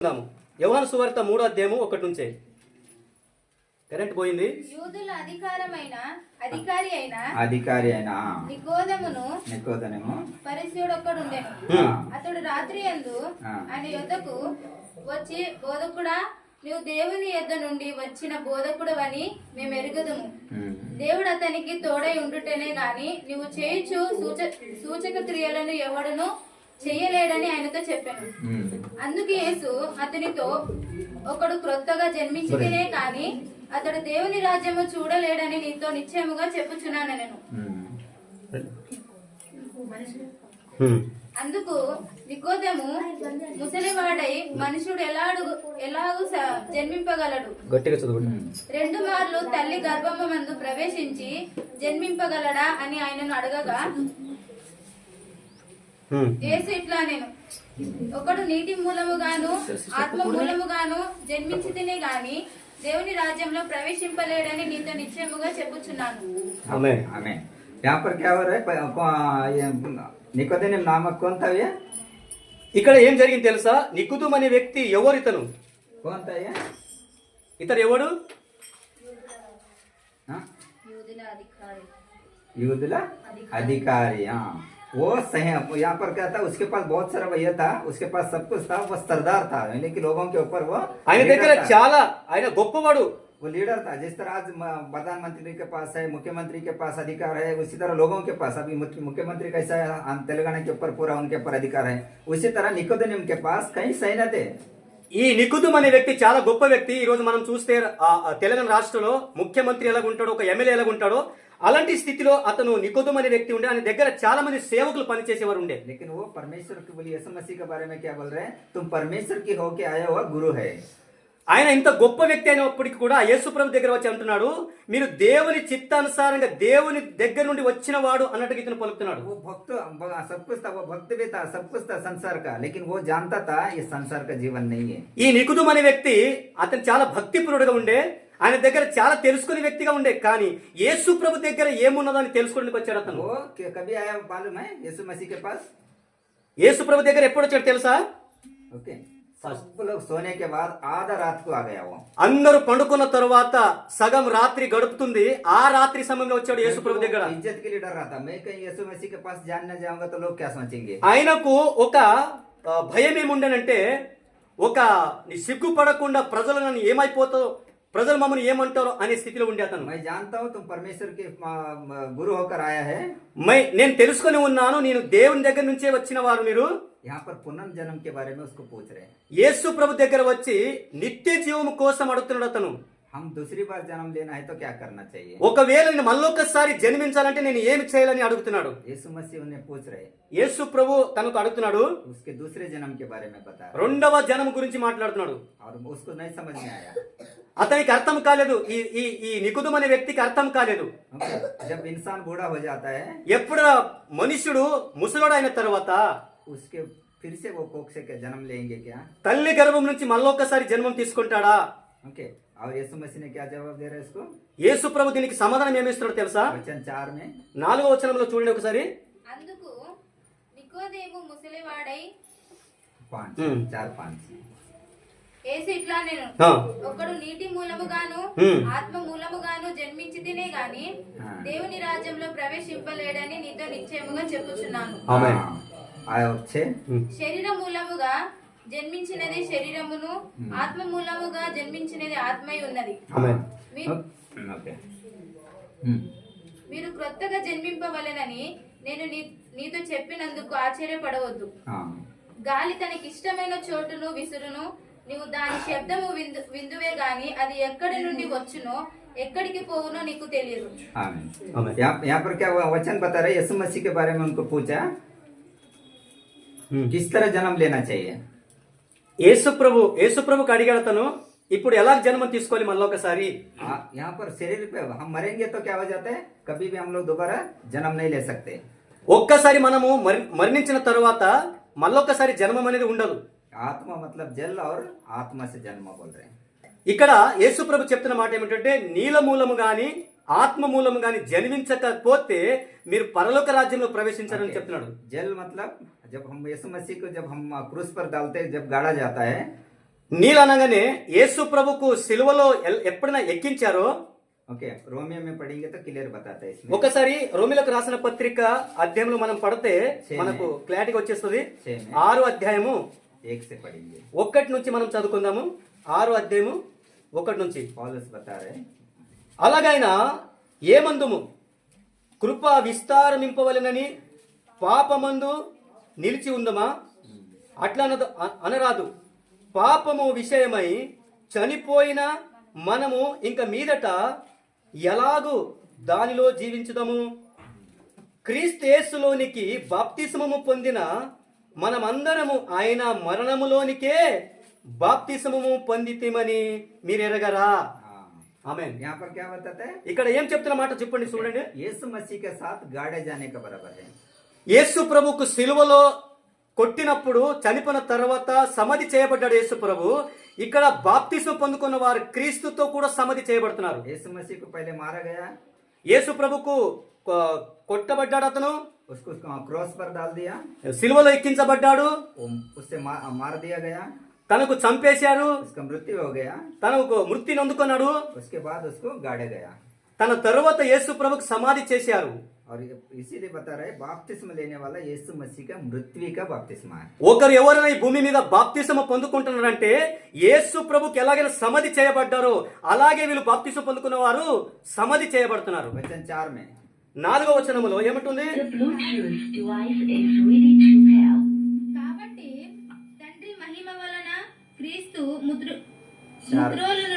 చూద్దాము. యోహాను సువార్త మూడో అధ్యాయము ఒకటి నుంచే. కరెంట్ పోయింది? యూదుల అధికారమైన అధికారి అయిన అధికారి అయిన నికోదమును నికోదనేమో హ్మ్. అతడు రాత్రి యందు ఆ. ఆయన యొద్దకు వచ్చి బోధకుడా నువ్వు దేవుని యొద్ద నుండి వచ్చిన బోధకుడవని మేము. ఎరుగుదుము దేవుడు అతనికి తోడై ఉండుటనే గాని నువ్వు చేయుచు సూచ సూచక క్రియలను ఎవడును చెయ్యలేడని ఆయనతో చెప్పాను. అందుకు యేసు అతనితో ఒకడు క్రొత్తగా జన్మించితేనే కాని అతడు దేవుని రాజ్యము చూడలేడని నీతో నిశ్చయముగా చెప్పుచున్నాను నేను. హ్మ్. అందుకు నికోదము ముసలివాడై మనుషుడు ఎలాడు ఎలాగూ జన్మింపగలడు. గట్టిగా చదువు రెండు మార్లు తల్లి గర్భమందు ప్రవేశించి జన్మింపగలడా అని ఆయనను అడగగా హ్మ్. యేసు ఇట్లా నేను ఒకడు నీటి మూలముగాను ఆత్మ మూలముగాను జన్మించితేనే గాని దేవుని రాజ్యంలో ప్రవేశింపలేడని నీతో నిశ్చయముగా చెప్పుచున్నాను ఆమె आमें यहाँ पर क्या हो रहा है प- कौ- ये निकोदेनियम नामक कौन था ये ఇక్కడ ఏం జరిగింది తెలుసా నికుతుం అనే వ్యక్తి ఎవరు ఇతను कौन था ये ఇతను ఎవడు हाँ? యూదుల అధికారి युद्धला अधिकारी हाँ वो सही यहाँ पर क्या था उसके पास बहुत सारा भैया था उसके पास सब कुछ था वो सरदार था यानी कि लोगों के ऊपर वो ఆయన leader దగ్గర था। చాలా ఆయన గొప్పవాడు वो लीडर था जिस तरह आज म- प्रधानमंत्री के पास है मुख्यमंत्री के पास अधिकार है उसी तरह लोगों के पास अभी मुख्य- मुख्यमंत्री कैसा है हम तेलंगाना के ऊपर पूरा उनके ऊपर अधिकार है उसी तरह निकोदनियम के पास कई सैन्य थे ఈ నికుతుం అనే వ్యక్తి చాలా గొప్ప వ్యక్తి ఈ రోజు మనం చూస్తే ఆ ఆ తెలంగాణ రాష్ట్రంలో ముఖ్యమంత్రి ఎలాగుంటాడో ఒక ఎమ్మెల్యే ఎలాగుంటాడో అలాంటి స్థితిలో అతను నికుతుం అనే వ్యక్తి ఉండే ఆయన దగ్గర చాలా మంది సేవకులు పనిచేసేవారు ఉండే लेकिन वो परमेश्वर की बोली यीशु मसीह के बारे में क्या बोल रहे हैं तुम परमेश्वर की होके आया हुआ गुरु है ఆయన ఇంత గొప్ప వ్యక్తి అయినప్పటికీ కూడా యేసుప్రభు దగ్గర వచ్చి అంటున్నాడు మీరు దేవుని చిత్తానుసారంగా దేవుని దగ్గర నుండి వచ్చిన వాడు అన్నట్టుగా ఇతను పలుకుతున్నాడు वो भक्त सब कुछ था वो भक्त भी था सब कुछ था संसार का लेकिन वो जानता था ये संसार का जीवन नहीं है ఈ నికుతుం అనే వ్యక్తి అతను చాలా భక్తిపరుడుగా ఉండే ఆయన దగ్గర చాలా తెలుసుకునే వ్యక్తిగా ఉండే కానీ యేసు ప్రభు దగ్గర ఏమున్నదో అని తెలుసుకోవడానికి వచ్చాడు అతను वो कि- कभी आया मालूम है यीशु मसीह के पास యేసు ప్రభు దగ్గర ఎప్పుడు వచ్చాడు తెలుసా ओके सब लोग सोने के बाद आधा रात को आ गया वो అందరూ పండుకున్న తరువాత సగం రాత్రి గడుపుతుంది ఆ రాత్రి సమయంలో వచ్చాడు యేసు ప్రభు దగ్గర इज्जत के लिए डर रहा था मैं कहीं यीशु मसीह के पास जानने जाऊंगा तो लोग क्या सोचेंगे ఆయనకు ఒక ఆ, భయం ఏముండేనంటే ఒక నీ సిగ్గుపడకుండా ప్రజలు నన్ను ఏమైపోతావు ప్రజలు మమ్మల్ని ఏమంటారో అనే స్థితిలో ఉండే అతను मैं जानता हूँ तुम परमेश्वर के आ, म, गुरु होकर आया है మై నేను తెలుసుకొని ఉన్నాను నేను దేవుని దగ్గర నుంచే వచ్చిన వారు మీరు यहाँ पर पुनर्जन्म के बारे में उसको पूछ रहे हैं యేసు ప్రభు దగ్గర వచ్చి నిత్య జీవము కోసం అడుగుతున్నాడు అతను हम दूसरी बार जन्म लेना है तो क्या करना चाहिए ఒకవేళ నేను మళ్ళొక్కసారి జన్మించాలంటే నేను ఏమి చేయాలని అడుగుతున్నాడు यीशु मसीह उन्हें पूछ रहे हैं యేసు ప్రభు తనకు అడుగుతున్నాడు उसके दूसरे जन्म के बारे में बता रहे हैं। రెండవ జనం గురించి మాట్లాడుతున్నాడు और उसको नहीं समझ में आया అతనికి అర్థం కాలేదు. ఈ ఈ ఈ నికుదుం అనే వ్యక్తికి అర్థం కాలేదు. జబ్ ఇన్సాన్ బూడా హో జాతా హై ఎప్పుడు మనుషుడు ముసలోడు అయిన తర్వాత ఉస్కే ఫిర్ సే వో కోక్ సే జన్మ లేంగే క్యా? తల్లి గర్భం నుంచి మళ్ళీ మళ్ళొక్కసారి జన్మం తీసుకుంటాడా? ఓకే. ఆ యేసు मसीह క్యా क्या जवाब दे యేసు ప్రభు దీనికి సమాధానం ఏమిస్తాడు తెలుసా? వచన 4 మే. నాలుగో వచనంలో చూడండి ఒకసారి. అందుకు నికోదేము ముసలివాడై 5 4 5 ఇట్లా నేను. నీటి మూలముగాను ఆత్మ మూలముగాను దేవుని రాజ్యంలో ప్రవేశింపలేడని నీతో నిశ్చయముగా శరీర జన్మించినది శరీరమును ఆత్మ మూలముగా జన్మించినది ఆత్మై ఉన్నది. మీరు క్రొత్తగా జన్మింపవలనని నేను నీతో చెప్పినందుకు ఆశ్చర్యపడవద్దు. గాలి తనకి ఇష్టమైన చోటును విసురును నీవు దాని శబ్దము విందు విందువే గాని అది ఎక్కడి నుండి వచ్చునో ఎక్కడికి పోవునో నీకు తెలియదు आमीन ఆమేన్. यहाँ यहाँ पर क्या हुआ वचन बता रहे यीशु मसीह के बारे में उनको पूछा ఉమ్. किस तरह जन्म लेना चाहिए యేసు ప్రభు యేసు ప్రభుకి అడిగాడు అతను ఇప్పుడు ఎలా జన్మం తీసుకోవాలి మళ్ళీ ఒకసారి आ, यहाँ पर शरीर पे हम मरेंगे तो क्या हो जाता है कभी भी हम लोग दोबारा जन्म नहीं ले सकते ఒక్కసారి మనము మరి మరణించిన తరువాత మళ్ళొక్కసారి జన్మం అనేది ఉండదు ఆత్మ మతలబ్ జల్ ఔర్ ఆత్మ సే జన్మ బోల్ రే. ఇక్కడ యేసుప్రభు చెప్తున్న మాట ఏమిటంటే నీల మూలము కానీ ఆత్మ మూలము కానీ జన్మించకపోతే మీరు పరలోక రాజ్యంలో ప్రవేశించారని చెప్తున్నాడు. జల్ మతలబ్ జబ్ హమ్ యేసు మసీహ్ జబ్ హమ్ క్రూస్ పర్ డాల్తే జబ్ గాడా జాతా హై. నీల అనగానే యేసు ప్రభుకు సిలువలో ఎప్పుడైనా ఎక్కించారో? ఓకే. రోమియో మేము పడింగే తో క్లియర్ బతాతా ఒకసారి రోమిలకు రాసిన పత్రిక అధ్యాయంలో మనం పడితే మనకు క్లారిటీగా వచ్చేస్తుంది. ఆరు అధ్యాయము ఏకసేపడింది ఒక్కటి నుంచి మనం చదువుకుందాము. ఆరు అధ్యయము ఒకటి నుంచి. పౌలస్ బతారే అలాగైనా ఏమందుము? కృప విస్తారమింపవలెనని పాపమందు నిలిచి ఉందమా? అట్లా అనరాదు. పాపము విషయమై చనిపోయిన మనము ఇంక మీదట ఎలాగూ దానిలో జీవించుదాము? క్రీస్తేసులోనికి బాప్తిసమము పొందిన మనమందరము ఆయన మరణములోనికే బాప్తిసము పొందితిమని మీరు ఎరగరా ఆమె ఇక్కడ ఏం చెప్తున్న మాట చెప్పండి చూడండి. యేసు మసీక సాత్ గాడే జానే బరాబర్. యేసు ప్రభుకు సిలువలో కొట్టినప్పుడు చనిపోయిన తర్వాత సమాధి చేయబడ్డాడు యేసు ప్రభు. ఇక్కడ బాప్తిసం పొందుకున్న వారు క్రీస్తుతో కూడా సమాధి చేయబడుతున్నారు. యేసు మసీకు పైలే మారగయా? యేసు ప్రభుకు కొట్టబడ్డాడు అతను. उसको क्रॉस पर डाल दिया సిలువలో ఎక్కించబడ్డాడు वो उससे मा- मार दिया गया తనకు చంపేశారు उसका मृत्यु हो गया తనకు మృతిని అందుకున్నాడు उसके बाद उसको गाड़े गया తన తరువాత యేసు ప్రభుకు సమాధి చేశారు और ये इसीलिए बता रहे बाप्तिस्म लेने वाला यीशु मसीह का मृत्यु का बाप्तिस्मा है ఒకరు ఎవరైనా ఈ భూమి మీద బాప్తిసమ పొందుకుంటున్నారంటే యేసు ప్రభుకి ఎలాగైనా సమాధి చేయబడ్డారో అలాగే వీళ్ళు బాప్తిసం పొందుకున్న వారు సమాధి చేయబడుతున్నారు वचन चार में నాలుగో వచనములో ఏమంటుంది. కాబట్టి తండ్రి మహిమ వలన క్రీస్తు ముద్ర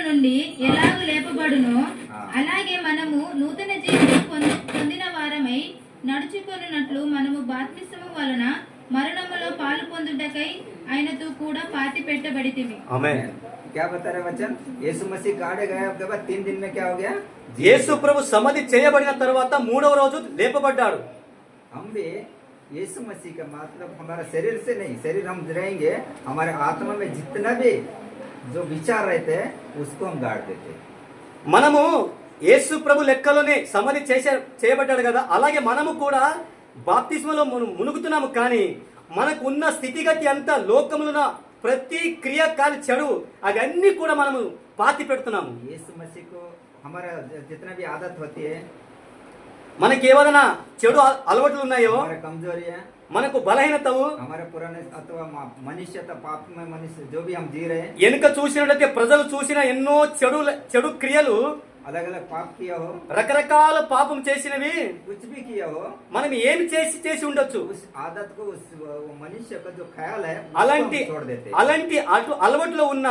నుండి ఎలాగూ లేపబడునో. అలాగే మనము నూతన జీవితం పొంది- పొందిన వారమై నడుచుకొనున్నట్లు మనము బాప్తిసము వలన మరణములో పాలు పొందుటకై ఆయనతో కూడా పాతి పెట్టబడితిమి ఆమె क्या बता रहे वचन यीशु मसीह गाड़े गए उसके बाद तीन दिन में क्या हो गया యేసు ప్రభు సమాధి చేయబడిన తర్వాత మూడవ రోజు లేపబడ్డాడు हम भी यीशु मसीह का मतलब हमारा शरीर से नहीं शरीर हम रहेंगे हमारे आत्मा में जितना भी जो विचार रहते हैं उसको हम गाड़ देते हैं। మనము యేసు ప్రభు లెక్కలోనే సమాధి చేసే చేయబడ్డాడు కదా అలాగే మనము కూడా బాప్తిస్మలో మును- మునుగుతున్నాము కానీ మనకు ఉన్న స్థితిగతి అంతా లోకములున్న ప్రతి క్రియ కాని చెడు అవన్నీ కూడా మనము పాతి పెడుతున్నాము. మనకి ఏమైనా చెడు అలవాట్లు ఉన్నాయో? మనకు బలహీనతవు? వెనుక చూసినట్లయితే ప్రజలు చూసిన ఎన్నో చెడు చెడు క్రియలు अलग अलग पाप किया हो రకరకాల పాపం చేసినవి कुछ भी किया हो మనం ఏమి చేసి చేసి ఉండొచ్చు उस आदत को उस वो मनुष्य का जो ख्याल है उसको అలాంటి हम छोड़ देते हैं। అలాంటి అటు అలవాట్లో ఉన్న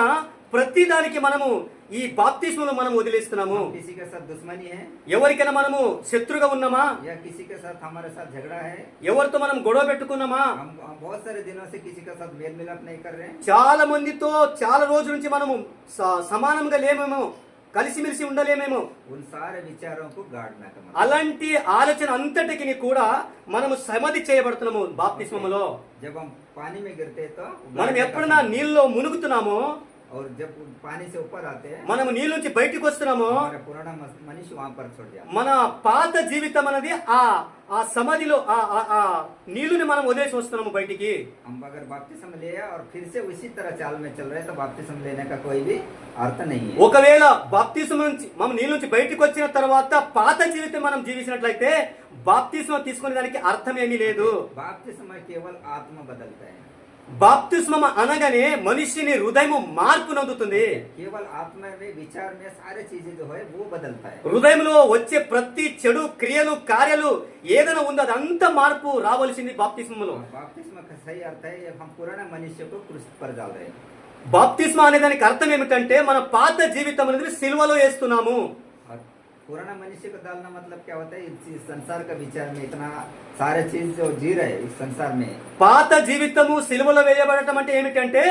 ప్రతి దానికి మనము ఈ బాప్తిస్మను మనం వదిలేస్తున్నాము हम किसी के साथ दुश्मनी है ఎవరికైనా మనము శత్రుగా ఉన్నామా या किसी के साथ हमारे साथ झगड़ा है ఎవరితో మనం గొడవ పెట్టుకున్నామా हम हम बहुत सारे दिनों से किसी के साथ मेल मिलाप नहीं कर रहे हैं చాలా మందితో చాలా రోజుల నుంచి మనము స- సమానంగా లేమేమో కలిసిమెలిసి ఉండలేమేమో. అలాంటి ఆలోచన అంతటికి కూడా మనము సమధి చేయబడుతున్నాము బాప్తిస్మములో. మనం ఎప్పుడన్నా నీళ్ళలో మునుగుతున్నామో और जब पानी से ऊपर आते हैं మనము నీళ్ళ నుంచి బయటికి వస్తున్నామో हमारा पुराना मस- मनुष्य वहां पर छोड़ जाता మన పాత జీవితం అనేది ఆ ఆ సమాధిలో ఆ ఆ- ఆ నీళ్ళని మనం వదిలేసి వస్తున్నాము బయటికి है। हम अगर बाप्तिस्म लिया और फिर से उसी तरह चाल में चल रहे हैं तो बाप्तिस्म लेने का कोई भी अर्थ नहीं है ఒకవేళ బాప్తిస్మ నుంచి మనం నీళ్ళ నుంచి బయటికి వచ్చిన తర్వాత పాత జీవితం మనం జీవించినట్లయితే బాప్తిస్మ తీసుకునే దానికి అర్థం ఏమీ లేదు बाप्तिस्म केवल आत्मा बदलता है బాప్తిస్మ అనగానే మనిషిని హృదయము మార్పు నందుతుంది. హృదయంలో వచ్చే ప్రతి చెడు క్రియలు కార్యాలు ఏదైనా ఉందో అదంతా మార్పు రావాల్సింది బాప్తిస్మలో బాప్తిస్మ అనే దానికి అర్థం ఏమిటంటే మన పాత జీవితం అనేది సిల్వలో వేస్తున్నాము. पुराना मनुष्य को डालना मतलब क्या होता है इस इस संसार का विचार में इतना सारे चीज जो जी रहे हैं इस संसार में పాత జీవితము సిలువలో వేయబడటం అంటే ఏమిటంటే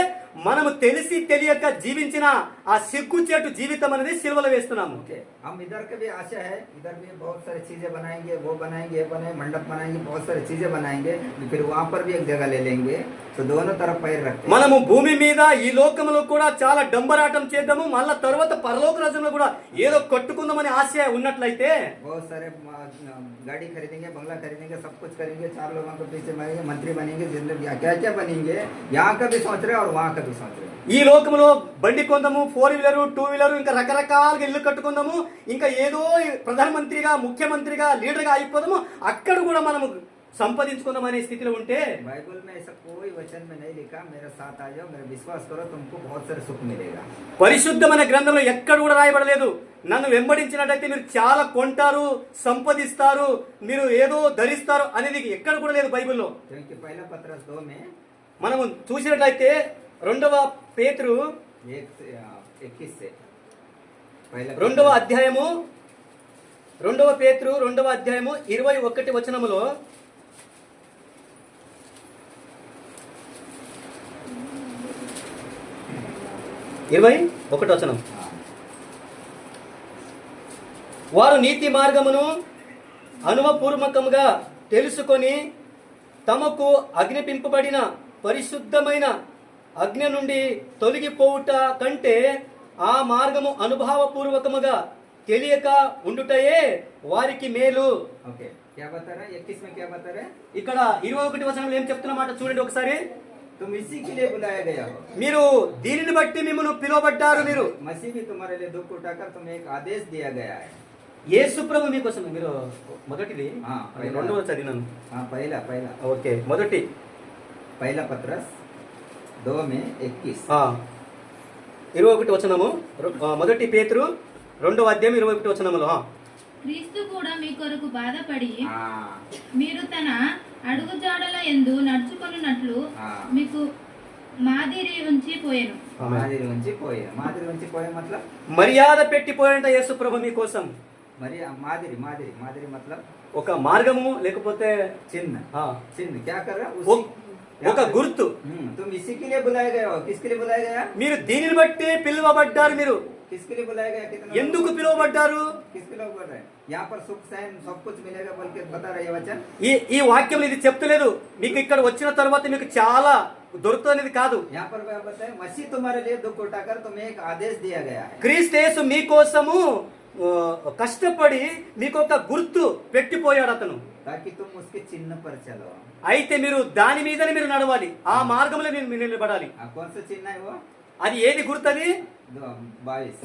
మనము తెలిసి తెలియక జీవించిన ఆ సిగ్గుచేటు జీవితం అనేది సిలువలో వేస్తున్నాము ओके हम इधर का भी आशा है इधर भी बहुत सारी चीजें बनाएंगे वो बनाएंगे ये बनाए मंडप बनाएंगे बहुत सारी चीजें बनाएंगे फिर वहां पर भी एक जगह ले लेंगे तो दोनों तरफ पैर रखते हैं మనము భూమి మీద ఈ లోకంలో కూడా చాలా డంబరాటం చేద్దాము మళ్ళా తర్వాత పరలోక రాజ్యంలో కూడా ఏదో కట్టుకుందామనే ఆశ ఉన్నట్లయితే बहुत सारे म- गाड़ी खरीदेंगे बंगला खरीदेंगे सब कुछ करेंगे चार लोगों के पीछे बनेंगे मंत्री बनेंगे जिंदगी क्या क्या बनेंगे यहाँ का भी सोच रहे हैं और वहाँ का भी सोच रहे हैं ఈ లోకంలో బండి కొందాము ఫోర్ వీలర్ టూ వీలర్ ఇంకా రకరకాలుగా ఇల్లు కట్టుకుందాము ఇంకా ఏదో ప్రధానమంత్రిగా ముఖ్యమంత్రిగా లీడర్గా అయిపోదాము అక్కడ కూడా మనము సంపాదించుకుందాం అనే స్థితిలో ఉంటే बाइबल में ऐसा कोई वचन में नहीं लिखा मेरे साथ आ जाओ मेरा विश्वास करो तुमको बहुत सारे सुख मिलेगा పరిశుద్ధమైన గ్రంథంలో ఎక్కడ కూడా రాయబడలేదు నన్ను వెంబడించినట్టయితే మీరు చాలా కొంటారు సంపాదిస్తారు మీరు ఏదో ధరిస్తారు అనేది ఎక్కడ కూడా లేదు బైబిల్లో क्योंकि पहला पत्रस दो में మనము చూసినట్లయితే రెండవ పేతురు एक से इक्कीस से पहला రెండవ అధ్యాయము రెండవ పేతురు రెండవ అధ్యాయము ఇరవై ఒకటి వచనములో ఇరవై ఒకటి వచనం. వారు నీతి మార్గమును అనుభవపూర్వకముగా తెలుసుకొని తమకు అగ్నిపింపబడిన పరిశుద్ధమైన అగ్ని నుండి తొలగిపోవుట కంటే ఆ మార్గము అనుభవపూర్వకముగా తెలియక ఉండుటయే వారికి మేలు. ఇక్కడ ఇరవై ఒకటి వచనంలో ఏం చెప్తున్నమాట చూడండి ఒకసారి. మీరు దీనిని బట్టి మిమ్మల్ని పిలువబడ్డారు మీరు. మసీబీ తుమారే దుఃఖ ఉఠాకర్ తుమ్ ఏక్ ఆదేశ్ దియా గయా హై యేసు ప్రభు మీకోసం మీరు మొదటిది రెండవ చదివినాను. పైలా పైలా ఓకే మొదటి. పైలా పత్రస్ దో మే ఎక్కిస్ ఇరవై ఒకటి వచనము మొదటి పేతురు రెండవ అధ్యాయం ఇరవై ఒకటి వచనములు క్రీస్తు కూడా మీ కొరకు బాధపడి మీరు తన అడుగు జాడల ఎందు నడుచుకున్నట్లు మీకు మాదిరి ఉంచి పోయాను. మాదిరి ఉంచి పోయాను. మాదిరి ఉంచి మతలబ్? మర్యాద పెట్టిపోయాడంట యేసు ప్రభు మీకోసం. మరి మాదిరి మాదిరి మాదిరి మతలబ్? ఒక మార్గము లేకపోతే చిన్న. చిన్న. క్యా కర్రా ఒక బులాయిగా మీరు దీనిని బట్టి పిలువబడ్డారు మీరు. ఎందుకు పిలువబడ్డారు? ఈ ఈ వాక్యం ఇది చెప్తలేదు. మీకు ఇక్కడ వచ్చిన తర్వాత మీకు చాలా దొరుకుతుంది కాదు. క్రీస్తేసు మీకోసము కష్టపడి మీకు ఒక గుర్తు పెట్టిపోయాడు అతను. చిన్న పరిచయం అయితే మీరు దాని మీదనే మీరు నడవాలి. ఆ మార్గంలో మీరు నిలబడాలి. అది ఏది గుర్తు అది బాయ్స్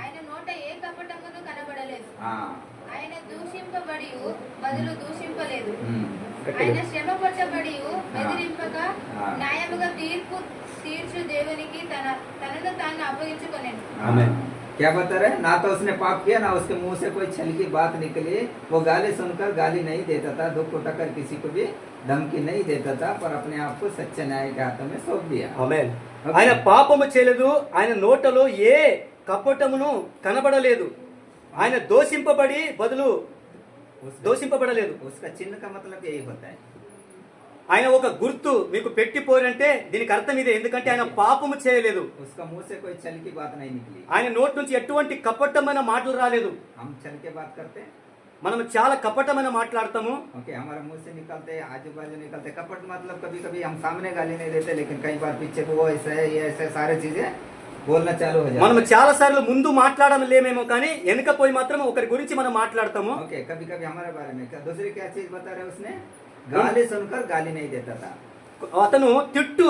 ఆయన నోట ఏ కపటమును కనబడలేదు. ఆయన దూషింపబడి బదులు దూషింపలేదు. ఆయన శ్రమపరచబడి బెదిరింపక న్యాయముగా తీర్పు తీర్చు దేవునికి తన తనను తాను అప్పగించుకోలేదు क्या बता रहे ना तो उसने पाप किया ना उसके मुंह से कोई छल की बात निकली वो गाली सुनकर गाली नहीं देता था दुख उठाकर किसी को भी धमकी नहीं देता था पर अपने आप को सच्चे न्याय के हाथों में सौंप दिया ఆమేన్. ఆయన పాపము చేయలేదు ఆయన నోటలో ఏ కపటమును కనబడలేదు ఆయన దోషింపబడి బదులు उसका, దోషింపబడలేదు उसका चिन्ह का मतलब यही होता है ఆయన ఒక గుర్తు మీకు పెట్టిపోయారంటే దీనికి అర్థం ఇదే ఎందుకంటే ఆయన పాపము చేయలేదు उसका मुंह से कोई छल की बात नहीं निकली ఆయన నోటి నుంచి ఎటువంటి కపటమైన మాటలు రాలేదు हम छल के बात करते हैं మనం చాలా కపటమైన మాట్లాడతాము ओके हमारे मुंह से निकलते आजू बाजू निकलते कपट मतलब कभी कभी हम सामने गाली नहीं देते लेकिन कई बार पीछे को वो ऐसा है ये ऐसा है, सारे चीजें बोलना चालू हो మనం जाता है చాలా సార్లు ముందు మాట్లాడలేమేమో కానీ వెనుక పోయి మాత్రం ఒకరి గురించి మనం మాట్లాడతాము ओके कभी कभी हमारे बारे में क्या दूसरी क्या चीज बता रहे उसने गाली सुनकर गाली नहीं देता था అతను తిట్టు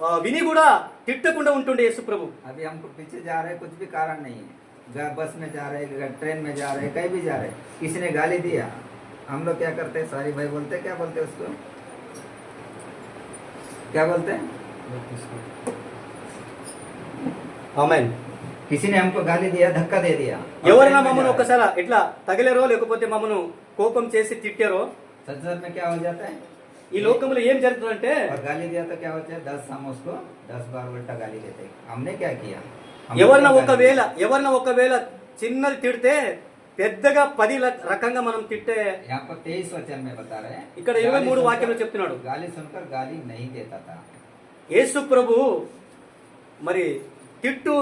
ఆ, విని కూడా తిట్టకుండా ఉంటుండే యేసుప్రభు अभी हमको पीछे जा रहे कुछ भी कारण नहीं है गा- बस में जा रहे गा- ट्रेन में जा रहे कहीं भी जा रहे किसी ने गाली दिया हम लोग क्या करते हैं सॉरी भाई बोलते हैं, क्या बोलते हैं उसको क्या बोलते हैं ఆమెన్ किसी ने हमको गाली दिया धक्का दे दिया और ఎవరైనా ट्रेन में మమ్మల్ని जा रहे। ఒకసారి ఇట్లా తగిలేరో లేకపోతే మమ్మను కోపం చేసి తిట్టారో सच सच में क्या हो जाता है ఈ లోకంలో ఏం జరుగుతుందంటే और गाली दिया तो क्या होता है दस हम उसको दस बार उल्टा गाली देते हैं। हमने क्या किया हमने ఎవరిన क्या गाली ఒకవేళ ఎవరిన ఒకవేళ చిన్నది తిడితే పెద్దగా పది ల- రకంగా మనం తిట్టే दिया? यहाँ पर तेईस वचन में बता रहे हैं ఇక్కడ ఇరవై गाली మూడు सुनकर- వాక్యంలో చెప్తున్నాడు गाली सुनकर गाली नहीं देता था యేసు ప్రభు మరి తిట్టు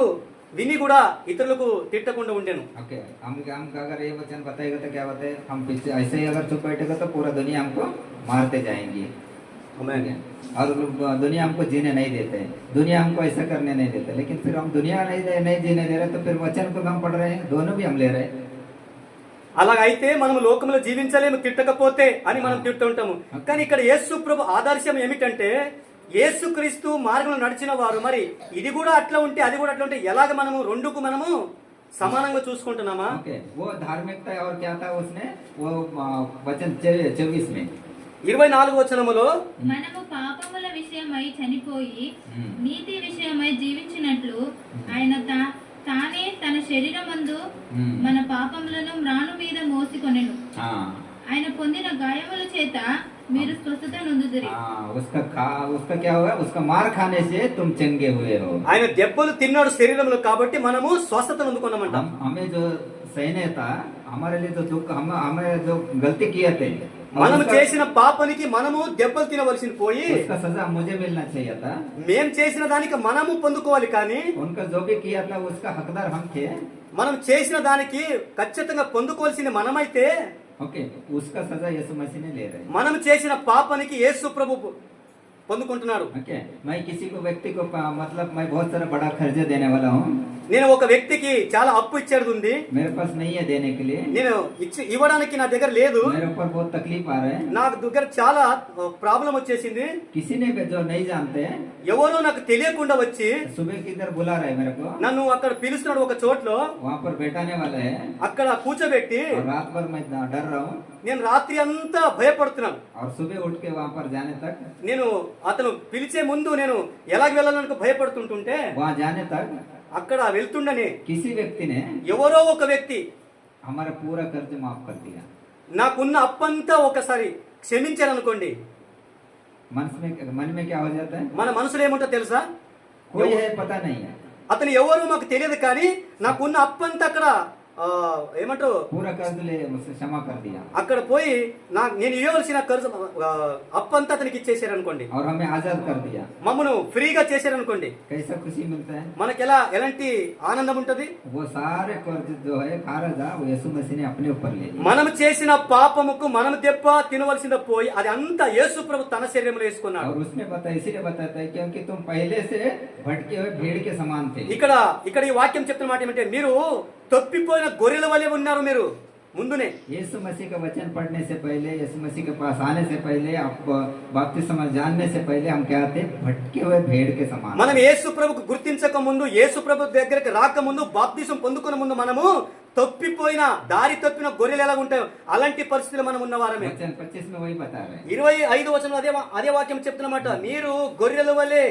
విని కూడా ఇతరులకు తిట్టకుండా ఉండేను ओके हम हम अगर ये वचन बताएगा तो क्या बताए हम पीछे ऐसे ही अगर चुप बैठेगा तो पूरा दुनिया हमको मारते जाएंगी Amen. और लोग दुनिया हमको जीने नहीं देते दुनिया हमको ऐसा करने नहीं देते लेकिन फिर हम दुनिया नहीं दे- नहीं जीने दे रहे तो फिर वचन को भी हम पढ़ रहे हैं दोनों भी हम ले रहे हैं అలాగైతే మనం లోకంలో జీవించలేము తిట్టకపోతే అని మనం తిడుతుంటాము కానీ ఇక్కడ యేసు ప్రభు ఆదర్శం ఏమిటంటే ఏసుక్రీస్తు మార్గంలో నడిచిన వారు మరి ఇది కూడా అట్లా ఉంటే అది కూడా అట్లా ఉంటే ఎలాగ మనము రెండుకు మనము సమానంగా చూసుకుంటున్నామా? ఓ ధార్మికత ఎవరు క్యాత ఓ వచన 24 మే వచనములో మనము పాపముల విషయమై చనిపోయి నీతి విషయమై జీవించినట్లు ఆయన తానే తన శరీరమందు మన పాపములను మ్రాను మీద మోసికొనెను. ఆయన పొందిన గాయముల చేత మీరు స్వస్థత నొందుదురి हाँ उसका खा उसका क्या हुआ उसका मार खाने से तुम चंगे हुए हो ఆయన దెబ్బలు తిన్నాడు శరీరంలో కాబట్టి మనము స్వస్థత అందుకున్నామంట हम हमें जो सहने था हमारे लिए जो दुख हम हमें जो गलती किए थे और మనం उसका, చేసిన పాపనికి మనము దెబ్బలు తినవలసింది పోయి उसका सजा मुझे मिलना चाहिए था మేం చేసిన దానికి మనము పొందుకోవాలి కానీ उनका जो भी किया था उसका हकदार हम थे మనం చేసిన దానికి ఖచ్చితంగా పొందుకోవాల్సింది మనమైతే ఓకే ఉస్కా సజా యేసు మసీనే రహే మనం చేసిన పాపానికి యేసు ప్రభువు పొందుకుంటున్నాడు ओके मैं किसी को व्यक्ति को पा- मतलब मैं बहुत सारा बड़ा खर्चा देने वाला हूँ నేను ఒక వ్యక్తికి చాలా అప్పు ఇచ్చేది ఉంది मेरे पास नहीं है देने के लिए నేను ఇచ్చి ఇవ్వడానికి నా దగ్గర లేదు मेरे ऊपर बहुत तकलीफ आ रहा है నాకు దగ్గర చాలా ప్రాబ్లం వచ్చేసింది किसी ने भी जो नहीं जानते ఎవరో నాకు తెలియకుండా వచ్చి सुबह किधर बुला रहे मेरे को నన్ను అక్కడ పిలుస్తున్నాడు ఒక చోట్లో वहाँ पर बैठाने वाला है అక్కడ కూర్చోబెట్టి और रात भर मैं डर रहा हूँ నేను రాత్రి అంతా భయపడుతున్నాను और सुबह उठ के वहाँ पर जाने तक నేను అతను పిలిచే ముందు నేను ఎలా వెళ్ళాలని భయపడుతుంటుంటే అక్కడ వెళ్తుండని కిసి వ్యక్తినే ఎవరో ఒక వ్యక్తి అమర పూర ఖర్చు మాఫ్ కర్దిగా. నాకున్న అప్పంతా ఒకసారి క్షమించారనుకోండి. మన మనసులో ఏముంటో తెలుసా? అతను ఎవరు మాకు తెలియదు కానీ నాకున్న అప్పంతా అక్కడ ఏమంటారు? అక్కడ పోయి నా నేను ఇవ్వవలసిన ఖర్చు అప్పంతా అతనికి ఇచ్చేసారు అనుకోండి మమ్మను ఫ్రీగా చేశారు అనుకోండి మనకి ఎలా ఎలాంటి ఆనందం ఉంటది? మనం చేసిన పాపముకు మనం దెబ్బ తినవలసింది పోయి అది అంతా యేసు ప్రభు తన శరీరంలో వేసుకున్నాడు. ఇక్కడ ఇక్కడ ఈ వాక్యం చెప్తున్న మాట ఏమంటే మీరు తప్పిపోయి తప్పిపోయిన గొర్రెల వలె ఉన్నారు మీరు ముందునే यीशु मसीह का वचन पढ़ने से पहले यीशु मसीह के पास आने से पहले आप बाप्ती समझ जानने से पहले हम क्या थे भटके हुए भेड़ के समान మనం యేసు ప్రభుకు గుర్తించక ముందు యేసు ప్రభు దగ్గరికి రాక ముందు బాప్తిసం పొందుకున్న ముందు మనము తప్పిపోయిన దారి తప్పిన గొర్రెలు ఎలా ఉంటాయో అలాంటి పరిస్థితులు మనం ఉన్నవారమే वचन पच्चीस में वही बता रहे हैं ఇరవై ఐదు వచనంలో అదే వా- అదే వాక్యం చెప్తున్నమాట మీరు గొర్రెల వలె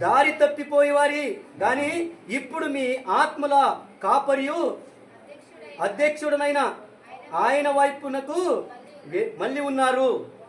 దారి తప్పిపోయి వారి గాని ఇప్పుడు మీ ఆత్మల కాపరియు అధ్యక్షుడనైన ఆయన వైపునకు వె- మళ్ళీ ఉన్నారు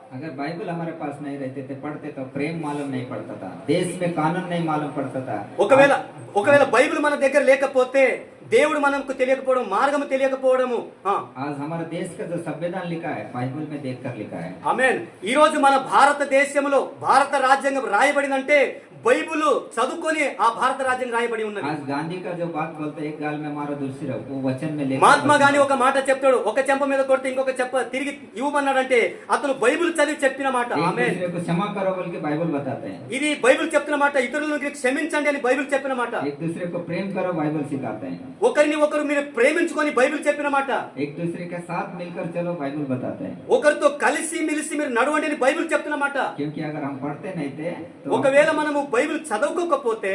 अगर बाइबल हमारे पास नहीं रहते थे पढ़ते तो प्रेम मालूम नहीं पड़ता था देश में कानून नहीं मालूम पड़ता था ఒకవేళ ఒకవేళ బైబిల్ మన దగ్గర లేకపోతే దేవుడు మనకు తెలియకపోవడం మార్గము తెలియకపోవడము ఆ, आज हमारे देश का जो संविधान लिखा है बाइबल में देख कर लिखा है ఆమేన్ ఈ రోజు మన భారతదేశంలో భారత రాజ్యాంగం రాయబడిందంటే బైబిల్ చదువుకొని ఆ భారత రాజ్యాంగం రాయబడి ఉన్నది आज गांधी का जो बात बोलते हैं, एक गाल में मारो दूसरी रहो वो वचन में लेकर మహాత్మా గాంధీ ఒక మాట చెప్తాడు ఒక చెంప మీద కొడితే ఇంకొక చెప్ప తిరిగి ఇవ్వమన్నాడంటే అతను బైబిల్ చదివి చెప్పిన మాట एक ఆమె दूसरे को क्षमा करो बोल के बाइबल बताते हैं ఇది బైబిల్ చెప్తున్న మాట ఇతరులను క్షమించండి అని బైబిల్ చెప్పిన మాట एक दूसरे को प्रेम करो बाइबल सिखाते हैं ఒకరిని ఒకరు మీరు ప్రేమించుకొని బైబిల్ చెప్పిన మాట एक दूसरे के साथ मिलकर चलो बाइबल बताते हैं ఒకరితో కలిసి మెలిసి మీరు నడవండి అని బైబిల్ చెప్తున్న మాట क्योंकि अगर हम पढ़ते नहीं थे तो ఒకవేళ మనము బైబిల్ చదవకపోతే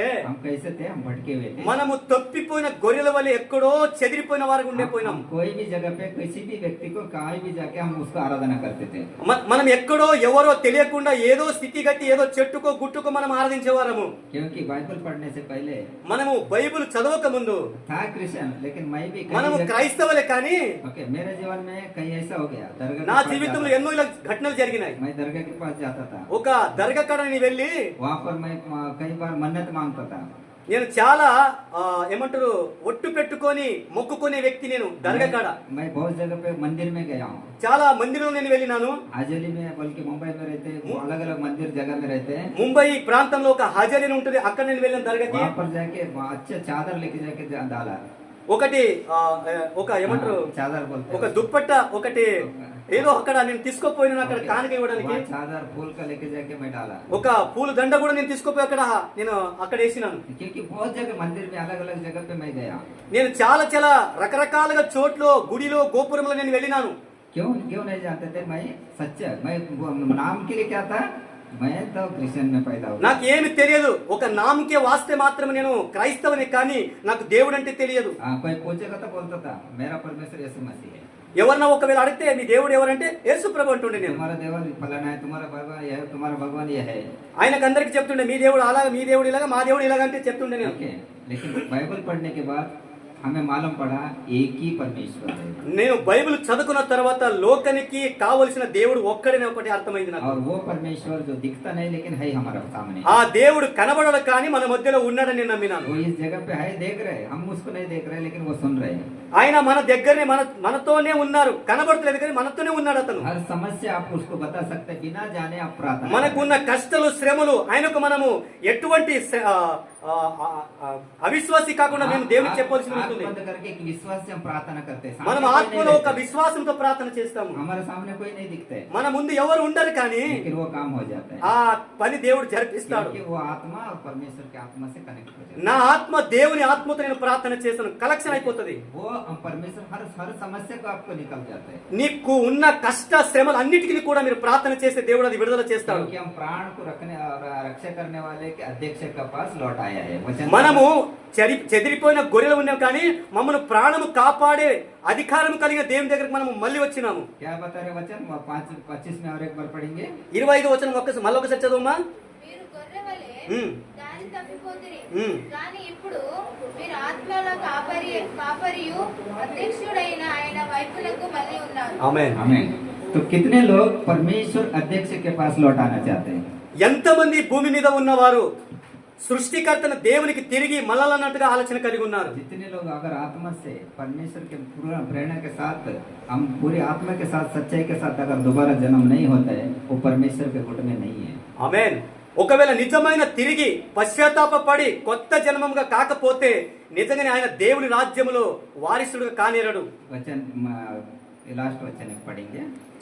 మనము తప్పిపోయిన గొర్రెల వల్ల ఎక్కడో చెదిరిపోయిన వారికి ఉండిపోయినాం. మనం ఎక్కడో ఎవరో తెలియకుండా ఏదో స్థితిగతి ఏదో చెట్టుకో గుట్టుకో మనం ఆరాధించేవారము. బైబిల్ పడనేసే పైలే మనము బైబిల్ చదవక ముందు మనము క్రైస్తవులే కానీ నా జీవితంలో ఎన్నో ఇలా ఘటనలు జరిగినాయి. ఒక దర్గా కాడ వెళ్ళి వాపర్ మై कई बार मन्नत मांगता था నేను చాలా ఆ, ఏమంటారు ఒట్టు పెట్టుకొని మొక్కుకునే వ్యక్తి నేను దర్గా కాడ मैं- मैं बहुत जगह पे मंदिर में गया हूँ చాలా మందిరంలో నేను వెళ్ళినాను हाजली में बल्कि मुंबई में रहते हैं, वो अलग अलग मंदिर जगह में रहते हैं ముంబై ప్రాంతంలో ఒక హజరీ అని ఉంటుంది అక్కడ నేను వెళ్ళిన దర్గాకి वहाँ पर जाके वहाँ अच्छे चादर लेके जाके जा- डाला ఒకటి ఆ, ఒక ఏమంటారు हाँ, चादर बोलते ఒక हैं దుప్పట్ట ఒకటి ఏదో అక్కడ నేను తీసుకోపోయినాను అక్కడ కానుక ఇవ్వడానికి वहाँ चादर फूल का लेके जाके मैं डाला ఒక పూలు దండ కూడా నేను తీసుకుపోయి అక్కడ నేను అక్కడ వేసినాను क्योंकि बहुत जगह मंदिर में अलग अलग जगह पे मैं गया నేను చాలా చాలా రకరకాలుగా చోట్ల గుడిలో గోపురంలో నేను వెళ్ళినాను क्यों क्यों नहीं जानते थे मैं सच्चा मैं वो नाम के लिए क्या था मैं तो क्रिश्चियन में पैदा हुआ నాకు ఏమి తెలియదు ఒక నామకే వాస్తే మాత్రమే నేను క్రైస్తవుని కానీ నాకు దేవుడు అంటే తెలియదు ఎవరన్నా ఒకవేళ అడిగితే మీ దేవుడు ఎవరంటే యేసు ప్రభు అంటుండే నేను. ఆయనకు అందరికి చెప్తుండే మీ దేవుడు అలాగా మీ దేవుడు ఇలాగా మా దేవుడు ఇలాగ అంటే చెప్తుండే నేను. బైబుల్ పడిన బాద్ ఏకీ నేను బైబిల్ చదువుకున్న తర్వాత లోకానికి కావలసిన దేవుడు ఒక్కడనే ఒకటి అర్థమైంది హై ఆ దేవుడు కనబడడు కానీ మన మధ్యలో ఉన్నాడని నమ్మినాను. ఓ పే హై దేఖ్ హమ్ ఉస్కో నహీ దేఖ్ రహే. ఆయన మన దగ్గరనే మన మనతోనే ఉన్నారు. కనబడతలేదు కానీ మనతోనే ఉన్నాడు అతను. సమస్య మనకున్న కష్టాలు శ్రమలు ఆయనకు మనము ఎటువంటి అవిశ్వాసి కాకుండా మేము దేవుడు చెప్పాల్సి ఉంటుంది. విశ్వాసం ప్రార్థన మనం ఆత్మలో ఒక విశ్వాసంతో ప్రార్థన చేస్తాము. మన ముందు ఎవరు ఉండరు కానీ ఆ పని దేవుడు జరిపిస్తాడు. నా ఆత్మ దేవుని ఆత్మతో నేను ప్రార్థన చేస్తాను. కలెక్షన్ అయిపోతుంది. वो हम परमेश्वर हर हर समस्या को आपको निकल जाता है నీకు ఉన్న కష్ట శ్రమలు అన్నిటికీ కూడా మీరు ప్రార్థన చేస్తే దేవుడు అది విడుదల చేస్తాడు क्योंकि हम प्राण को रखने और रक्षा करने वाले के अध्यक्ष के पास लौट आया है वचन మనము చెరి చెదిరిపోయిన గొర్రెలు ఉన్నాం కానీ మమ్మల్ని ప్రాణము కాపాడే అధికారం కలిగిన దేవుని దగ్గరకు మనము మళ్ళీ వచ్చినాము क्या बता रहे वचन वो पाँच पच्चीस में और एक बार पढ़ेंगे ఇరవై ఐదు వచ్చిన ఒక్కసారి మళ్ళీ ఒకసారి చదువుమా మీరు గొర్రె వలె ఉమ్. దారి తప్పిపోతిరి ఉమ్. కానీ ఇప్పుడు మీరు ఆత్మల కాపరి కాపరియు అధ్యక్షుడైన ఆయన వైపులకు మళ్ళీ ఉన్నారు ఆమె हमें तो कितने लोग परमेश्वर अध्यक्ष के पास लौट आना चाहते हैं ఎంతమంది భూమి మీద ఉన్నవారు సృష్టికర్తన దేవునికి తిరిగి మళ్ళాలన్నట్టుగా ఆలోచన కలిగి ఉన్నారు जितने लोग अगर आत्मा से परमेश्वर के पूरा प्रेरणा के साथ हम पूरी आत्मा के साथ सच्चाई के साथ अगर दोबारा जन्म नहीं होता है वो परमेश्वर के गुट में नहीं है ఆమెన్ ఒకవేళ నిజమైన తిరిగి పశ్చాత్తాపడి కొత్త జన్మంగా కాకపోతే నిజంగానే ఆయన దేవుని రాజ్యంలో వారిసుడుగా కానేరడు.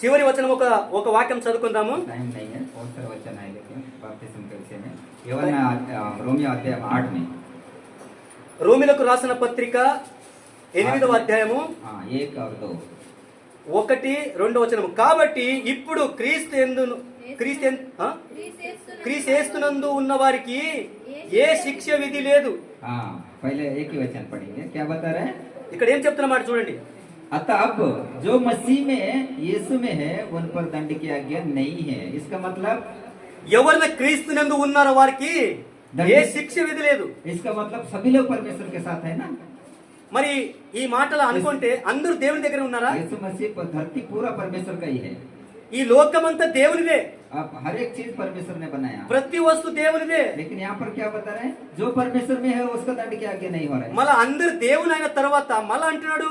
చివరి వచనం ఒక ఒక వాక్యం చదువుకుందాము. రోమిలకు రాసిన పత్రిక ఎనిమిదవ అధ్యాయము. ఒకటి రెండు వచనము కాబట్టి ఇప్పుడు క్రీస్తు ఎందు క్రీస్తు ఎన్- ఆ? క్రీస్తు యేసునందు ఉన్న వారికి ఏ శిక్ష విధి లేదు हाँ पहले एक ही वचन पढ़ेंगे क्या बता रहे हैं ఇక్కడ ఏం చెప్తున్నమాట చూడండి अतः अब जो मसीह में यीशु में है उन पर दंड की आज्ञा नहीं है इसका मतलब ఎవరిన క్రీస్తునందు ఉన్నారో వారికి ఏ శిక్ష విధి లేదు इसका मतलब सभी लोग परमेश्वर के साथ है ना మరి ఈ మాటలు అనుకుంటే అందరూ దేవుని దగ్గర ఉన్నారా यीशु मसीह पर धरती पूरा परमेश्वर का ही है ఈ లోకమంతా దేవునిదే अब हर एक चीज परमेश्वर ने बनाया ప్రతి వస్తు దేవునిదే लेकिन यहाँ पर क्या बता रहे हैं जो परमेश्वर में है उसका दंड की आज्ञा नहीं हो रहा है మళ్ళా అందరు దేవుని అయిన తర్వాత మళ్ళా అంటున్నాడు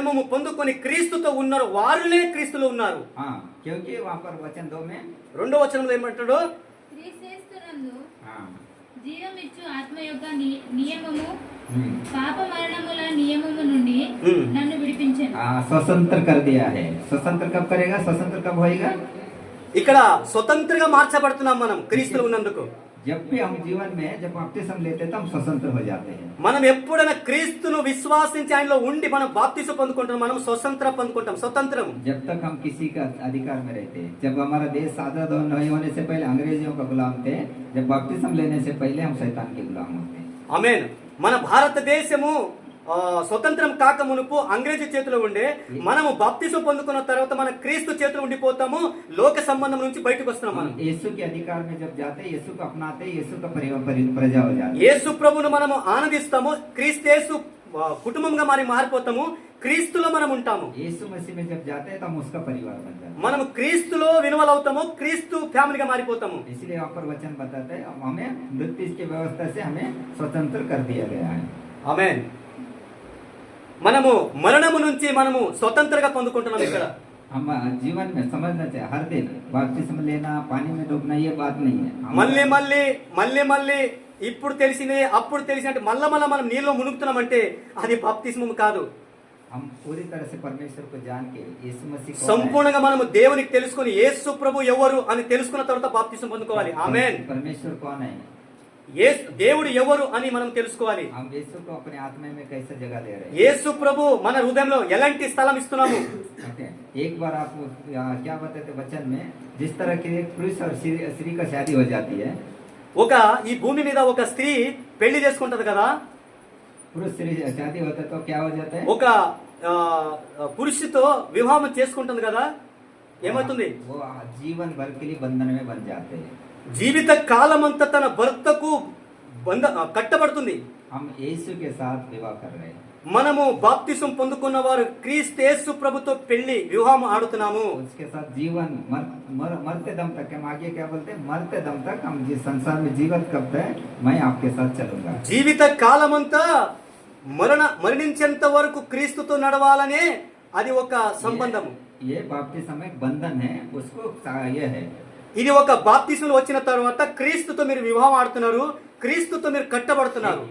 జన్మము పొందుకొని క్రీస్తుతో ఉన్నారు వారులే క్రీస్తులు ఉన్నారు. రెండో వచనంలో ఏమంటాడు? నియమము నుండి ఇక్కడ స్వతంత్రంగా మార్చబడుతున్నాం మనం క్రీస్తులు ఉన్నందుకు. जब भी हम जीवन में जब बपतिस्म लेते हैं तो हम स्वतंत्र हो जाते हैं మనం ఎప్పుడైనా క్రీస్తును విశ్వాసించి ఆయనలో ఉండి మనం బాప్తిసం పొందుకుంటాం మనం స్వతంత్రం పొందుకుంటాం స్వతంత్రం जब तक हम किसी का अधिकार में रहते हैं जब हमारा देश आजाद नहीं होने से पहले अंग्रेजियों का गुलाम थे जब बपतिस्म लेने से पहले हम शैतान के गुलाम होते हैं ఆమేన్ మన భారతదేశము ఆ, స్వతంత్రం కాక మునుపు అంగ్రేజీ చేతిలో ఉండే మనము బాప్తిసం పొందుకున్న తర్వాత మన క్రీస్తు చేతిలో ఉండిపోతాము లోక సంబంధం నుంచి బయటకు వస్తున్నాం మనం. యేసుకి అధికారమే జబ్ జాతే యేసుకు అపనాతే యేసుకు ప్రజా యేసు ప్రభును మనము ఆనందిస్తాము క్రీస్తు కుటుంబంగా మరి మారిపోతాము క్రీస్తులో మనం ఉంటాము. మనం క్రీస్తులో వినువలవుతాము క్రీస్తు ఫ్యామిలీగా మారిపోతాము. మృత్యు వ్యవస్థ ఆమె మనము మరణము నుంచి మనము స్వతంత్రంగా పొందుకుంటున్నాం ఇక్కడ हम जीवन में समझना चाहिए हर दिन बपतिस्म लेना पानी में डूबना ये बात नहीं है हम- మళ్ళీ మళ్ళీ మళ్ళీ మళ్ళీ ఇప్పుడు తెలిసిందే అప్పుడు తెలిసినట్టు మళ్ళా మళ్ళా మనం నీళ్ళు మునుగుతున్నామంటే అది బాప్తిస్మం కాదు हम पूरी तरह से परमेश्वर को जान के यीशु मसीह कौन है? సంపూర్ణంగా మనము దేవునికి తెలుసుకొని యేసు ప్రభు ఎవరు అని తెలుసుకున్న తర్వాత బాప్తిసం పొందుకోవాలి ఆమెన్ परमेश्वर कौन है యేసు దేవుడు ఎవరు అని మనం తెలుసుకోవాలి हम यीशु को अपने आत्मा में कैसे जगह दे रहे हैं యేసు ప్రభు మన హృదయంలో ఎలాంటి స్థలం ఇస్తున్నాము ओके एक बार आप आ, क्या बताते वचन में जिस तरह की एक पुरुष और स्त्री स्त्री का शादी हो जाती है ఒక ఈ భూమి మీద ఒక స్త్రీ పెళ్లి చేసుకుంటది కదా पुरुष स्त्री शादी होता है तो क्या हो जाता है ఒక ఆ, పురుషుతో వివాహం చేసుకుంటుంది కదా ఏమవుతుంది वो जीवन भर के लिए बंधन में बन जाते हैं జీవిత కాలమంతా తన భర్తకు బంధ కట్టబడుతుంది. మనము బాప్తిసం పొందుకున్న వారు క్రీస్తేసు ప్రభుతో పెళ్ళి వివాహం ఆడుతున్నాము. జీవన్ మర్తే దమ్ తక్ హమ్ ఆగే క్యా బోల్తే మర్తే దమ్ తక్ హమ్ జీ సంసార్ మే జీవన్ కబ్ తక్ మై ఆప్కే సాత్ చలూంగా జీవిత కాలమంతా మరణ మరణించేంత వరకు క్రీస్తుతో నడవాలనే అది ఒక సంబంధము. ఏ బాప్తిసం బంధన్ హై ఉస్కో యే హై ఇది ఒక బాప్తిసం వచ్చిన తర్వాత క్రీస్తుతో మీరు వివాహం ఆడుతున్నారు క్రీస్తుతో మీరు కట్టబడుతున్నారు.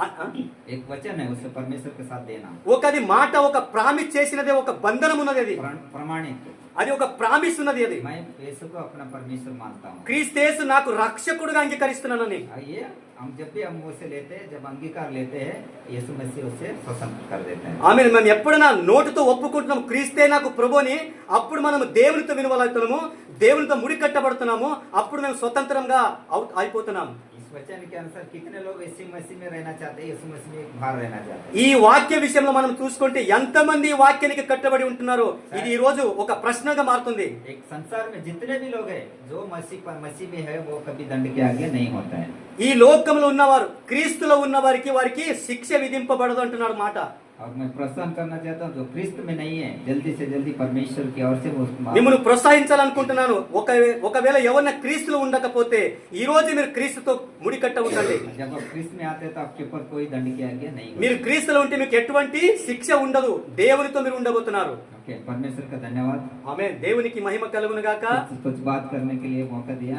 एक, एक वचन है वो देना ఆ- ఆ? एक वचन है उसे परमेश्वर के साथ देना ఒక అది మాట ఒక ప్రామిస్ చేసినది ఒక బంధనం ఉన్నది అది प्रण- प्रमाणित అది ఒక ప్రామిస్ ఉన్నది అది मैं यीशु को अपना परमेश्वर मानता हूँ క్రీస్తేసు నాకు రక్షకుడుగా అంగీకరిస్తున్నానని आइए हम जब भी हम उसे लेते हैं जब अंगीकार लेते हैं यीशु मसीह उसे स्वतंत्र कर देते हैं ఆమె మేము ఎప్పుడైనా నోటుతో ఒప్పుకుంటున్నాం క్రీస్తే నాకు ప్రభుని అప్పుడు మనం దేవునితో వినవలుగుతున్నాము దేవునితో ముడి కట్టబడుతున్నాము అప్పుడు మేము స్వతంత్రంగా అవు- అయిపోతున్నాము इस वचन के अनुसार कितने लोग यीशु मसीह में रहना चाहते हैं यीशु मसीह में बाहर रहना चाहते हैं ఈ వాక్య విషయంలో మనం చూసుకుంటే ఎంతమంది ఈ వాక్యానికి కట్టబడి ఉంటున్నారో ఇది ఈ రోజు ఒక ప్రశ్నగా మారుతుంది एक संसार में जितने भी लोग हैं जो मसीह पर मसीह में है वो कभी दंड के आगे नहीं होता है ఈ లోకంలో ఉన్నవారు క్రీస్తులో ఉన్న వారికి వారికి శిక్ష విధింపబడదు అంటున్నాడు మాట और मैं प्रोत्साहन करना चाहता हूँ जो क्रिस्त में नहीं है जल्दी से जल्दी परमेश्वर की ओर से वो మిమ్మల్ని ప్రోత్సహించాలనుకుంటున్నాను ఒక ఒకవేళ ఎవరన్నా క్రీస్తులో ఉండకపోతే ఈ రోజు మీరు క్రీస్తుతో ముడి కట్ట ఉండండి जब आप क्रिस्त में आते हैं तो आपके ऊपर कोई दंड के आगे नहीं మీరు క్రీస్తులో ఉంటే మీకు ఎటువంటి శిక్ష ఉండదు దేవునితో మీరు ఉండబోతున్నారు ओके परमेश्वर का धन्यवाद ఆమె దేవునికి మహిమ కలుగును గాక कुछ कुछ बात करने के लिए मौका दिया